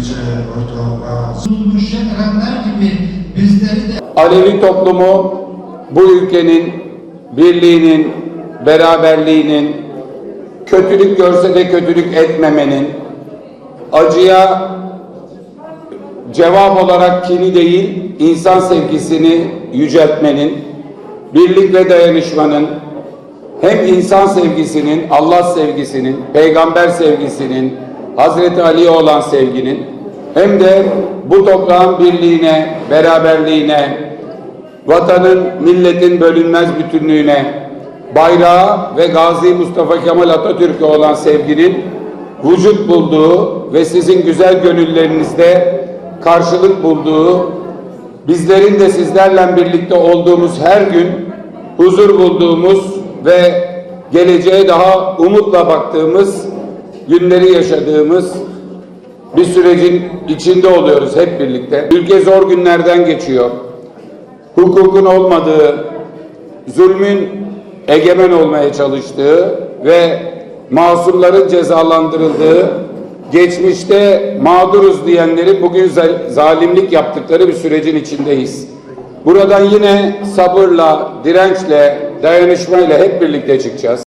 Gökçe, Orta, Tutmuş Erenler gibi bizleri de Alevi toplumu bu ülkenin birliğinin, beraberliğinin, kötülük görse de kötülük etmemenin, acıya cevap olarak kini değil, insan sevgisini yüceltmenin, birlik ve dayanışmanın, hem insan sevgisinin, Allah sevgisinin, peygamber sevgisinin, Hazreti Ali'ye olan sevginin, hem de bu toprağın birliğine, beraberliğine, vatanın, milletin bölünmez bütünlüğüne, bayrağa ve Gazi Mustafa Kemal Atatürk'e olan sevginin vücut bulduğu ve sizin güzel gönüllerinizde karşılık bulduğu, bizlerin de sizlerle birlikte olduğumuz her gün huzur bulduğumuz ve geleceğe daha umutla baktığımız günleri yaşadığımız bir sürecin içinde oluyoruz hep birlikte. Ülke zor günlerden geçiyor. Hukukun olmadığı, zulmün egemen olmaya çalıştığı ve masumların cezalandırıldığı, geçmişte mağduruz diyenlerin bugün zal- zalimlik yaptıkları bir sürecin içindeyiz. Buradan yine sabırla, dirençle, dayanışmayla hep birlikte çıkacağız.